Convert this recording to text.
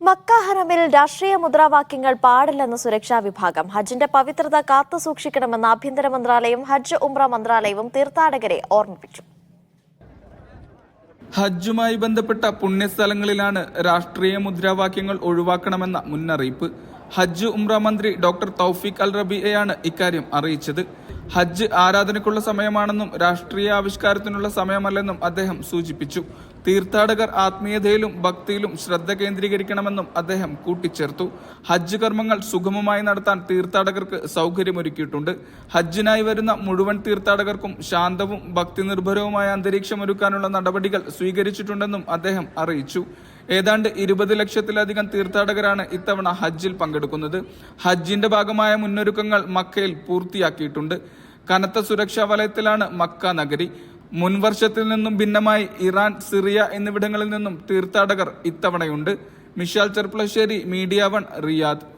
Mecca ഹറമിൽ രാഷ്ട്രീയ മുദ്രാവാക്യങ്ങൾ പാടില്ലെന്ന് സുരക്ഷാ വിഭാഗം. ഹജ്ജിന്റെ പവിത്രത കാത്തു സൂക്ഷിക്കണമെന്ന് ആഭ്യന്തര മന്ത്രാലയം ഹജ്ജ് ഉംറ മന്ത്രാലയവും തീർത്ഥാടകരെ ഓർമ്മിപ്പിച്ചു. ഹജ്ജുമായി ബന്ധപ്പെട്ട പുണ്യസ്ഥലങ്ങളിലാണ് രാഷ്ട്രീയ മുദ്രാവാക്യങ്ങൾ ഒഴിവാക്കണമെന്ന മുന്നറിയിപ്പ് ഹജ്ജ് ഉംറ മന്ത്രി ഡോക്ടർ തൗഫീഖ് അൽ റബിയയാണ് ഇക്കാര്യം അറിയിച്ചത്. ഹജ്ജ് ആരാധനയ്ക്കുള്ള സമയമാണെന്നും രാഷ്ട്രീയ ആവിഷ്കാരത്തിനുള്ള സമയമല്ലെന്നും അദ്ദേഹം സൂചിപ്പിച്ചു. തീർത്ഥാടകർ ആത്മീയതയിലും ഭക്തിയിലും ശ്രദ്ധ കേന്ദ്രീകരിക്കണമെന്നും അദ്ദേഹം കൂട്ടിച്ചേർത്തു. ഹജ്ജ് കർമ്മങ്ങൾ സുഗമമായി നടത്താൻ തീർത്ഥാടകർക്ക് സൗകര്യമൊരുക്കിയിട്ടുണ്ട്. ഹജ്ജിനായി വരുന്ന മുഴുവൻ തീർത്ഥാടകർക്കും ശാന്തവും ഭക്തി നിർഭരവുമായ അന്തരീക്ഷമൊരുക്കാനുള്ള നടപടികൾ സ്വീകരിച്ചിട്ടുണ്ടെന്നും അദ്ദേഹം അറിയിച്ചു. ഏതാണ്ട് ഇരുപത് ലക്ഷത്തിലധികം തീർത്ഥാടകരാണ് ഇത്തവണ ഹജ്ജിൽ പങ്കെടുക്കുന്നത്. ഹജ്ജിന്റെ ഭാഗമായ മുന്നൊരുക്കങ്ങൾ മക്കയിൽ പൂർത്തിയാക്കിയിട്ടുണ്ട്. കനത്ത സുരക്ഷാ വലയത്തിലാണ് മക്ക നഗരി. മുൻവർഷത്തിൽ നിന്നും ഭിന്നമായി ഇറാൻ സിറിയ എന്നിവിടങ്ങളിൽ നിന്നും തീർത്ഥാടകർ ഇത്തവണയുണ്ട്. Mishal Cherpulassery Media One Riyadh.